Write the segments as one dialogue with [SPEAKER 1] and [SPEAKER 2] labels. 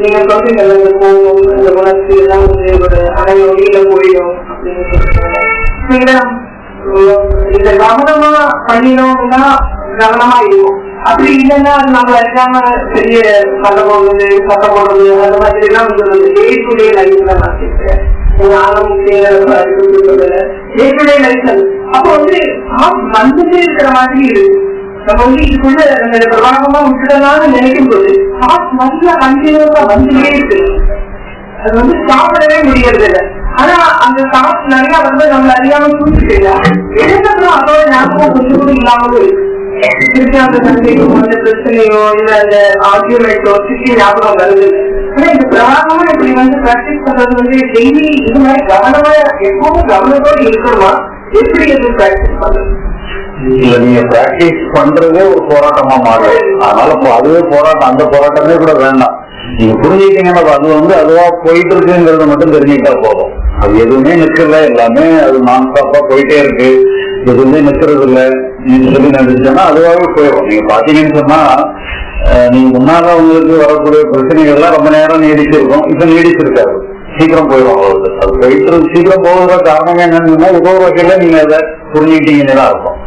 [SPEAKER 1] நீங்க வந்து இந்த கோபம் இந்த உணர்ச்சி எல்லாம் வந்து ஒரு அரை நொடியில போயிடும் அப்படின்னு சொல்றீங்க. மேடம் இத கவனமா பண்ணினோம்னா கவனமா இருக்கும். அப்படி இல்லைன்னா அது நம்ம அறியாம பெரிய சண்டை போடுறது சண்டை போடுறது அந்த மாதிரி எல்லாம் வந்து டே டு டே லைஃப்ல நான் கேட்கிறேன் நானும் டே டு டே லைஃப் அப்போ வந்து thought வந்துட்டே இருக்கிற மாதிரி இருக்கு. நம்ம வந்து இதுக்குள்ள நம்ம பிரபலமா விட்டுடலாம்னு நினைக்கும் போது thought நல்லா கண்டினியூஸா வந்துட்டே இருக்கு. அது வந்து சாப்பிடவே முடியறது இல்ல. ஆனா அந்த சாப்பிட்டு நிறைய வந்து நம்மள அறியாம கூட்டிட்டு எழுந்தப்புறம் அதோட ஞாபகம் கொஞ்சம் கூட இல்லாமலும் இருக்கு. திருப்பி அந்த சண்டையோ அந்த பிரச்சனையோ இல்ல அந்த ஆர்கியூமெண்ட்டோ திருப்பி ஞாபகம் வருது ஆனா இந்த பிரபாகமா இப்படி வந்து பிராக்டிஸ் பண்றது வந்து டெய்லி இது மாதிரி கவனமா எப்பவும் கவனத்தோடு இருக்கணுமா? எப்படி இது பிராக்டிஸ் பண்றது?
[SPEAKER 2] இல்ல நீங்க பிராக்டிஸ் பண்றதே ஒரு போராட்டமா மாறும் அதனால இப்போ அதுவே போராட்டம் அந்த போராட்டமே கூட வேண்டாம் நீங்க புரிஞ்சுக்கிட்டீங்கன்னா அது வந்து அதுவா போயிட்டு இருக்குங்கிறத மட்டும் தெரிஞ்சுக்கிட்டா போதும் அது எதுவுமே நிக்கல எல்லாமே அது நான் ஸ்டாப்பா போயிட்டே இருக்கு எதுவுமே நிக்கிறது இல்ல நீங்க சொல்லி நினைச்சோன்னா அதுவாகவே போயிடும் நீங்க பாத்தீங்கன்னு சொன்னா நீங்க முன்னால உங்களுக்கு வரக்கூடிய பிரச்சனைகள்லாம் ரொம்ப நேரம் நீடிச்சிருக்கும் இப்ப நீடிச்சிருக்காரு சீக்கிரம் போயிடும் அவ்வளவு அது போயிட்டு சீக்கிரம் போகிற காரணம் என்னன்னா ஏதோ ஒரு வகையில நீங்க அதை புரிஞ்சுக்கிட்டீங்கன்னு இருக்கும்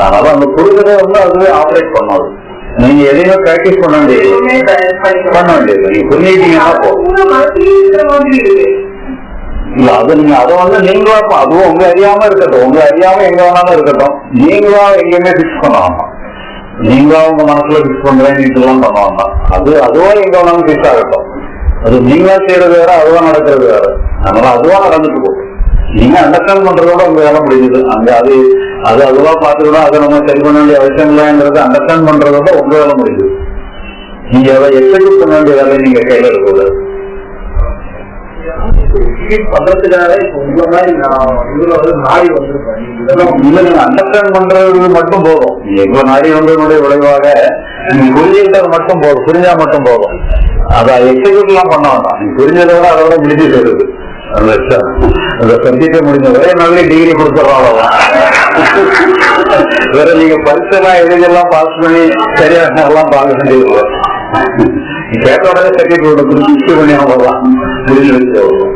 [SPEAKER 2] அதனால அந்த புரிதலை வந்து அதுவே ஆப்ரேட் பண்ணாது. நீங்க எதையுமே பிராக்டிஸ் பண்ண வேண்டியது. பண்ண வேண்டியது. நீங்க புரிஞ்சுக்கிட்டீங்கன்னா போதும். இல்ல அது நீங்க அதை வந்து நீங்களா அதுவும் உங்க அறியாம இருக்கட்டும். உங்க அறியாம எங்க வேணாலும் இருக்கட்டும். நீங்களா எங்கேயுமே பிக்ஸ் பண்ண வேண்டாம் நீங்களா உங்க மனசுல பிக்ஸ் பண்றேன் எல்லாம் பண்ண வேண்டாம் அது அதுவா எங்க வேணாலும் பிக்ஸ் ஆகட்டும். அது நீங்களா செய்யறது வேற அதுவா நடக்கிறது வேற. அதனால அதுவா நடந்துட்டு போகும். நீங்க அண்டர்ஸ்டாண்ட் பண்றதோட உங்க வேலை முடியுது அங்க அது அது அதுவா பார்த்துக்கிடும் அதை நம்ம சரி பண்ண வேண்டிய அவசியம் இல்லைங்கிறது அண்டர்ஸ்டாண்ட் பண்றதோட உங்களால வேலை முடியுது. நீங்க அதை எக்ஸிக்யூட் பண்ண வேண்டிய வேலையை நீங்க கையில இருக்கக்கூடாது
[SPEAKER 3] பண்றதுக்காக இப்போ உங்க மாதிரி நான் இதுல வந்து நாடி வந்திருப்பேன்
[SPEAKER 2] இல்ல நீங்க அண்டர்ஸ்டாண்ட் பண்றது மட்டும் போதும். நீங்க நாடி வந்ததனுடைய விளைவாக நீங்க புரிஞ்சுக்கிட்டது மட்டும் போதும். புரிஞ்சா மட்டும் போதும். அதை எக்ஸிக்யூட் எல்லாம் பண்ண வேண்டாம். நீங்க புரிஞ்சதை விட அதோட முடிஞ்சு போயிருது அந்த அந்த முடிஞ்ச ஒரே நல்ல டிகிரி கொடுத்துறோம் அவ்வளவுதான். வேற நீங்க பரிசெல்லாம் எழுதியெல்லாம் பாஸ் பண்ணி சரியா எல்லாம் பார்க்க வேண்டியது. கேட்ட உடனே சர்டிபிகேட் கொடுத்து பண்ணி அவ்வளவுதான் முடிஞ்சு வச்சு அவ்வளவுதான்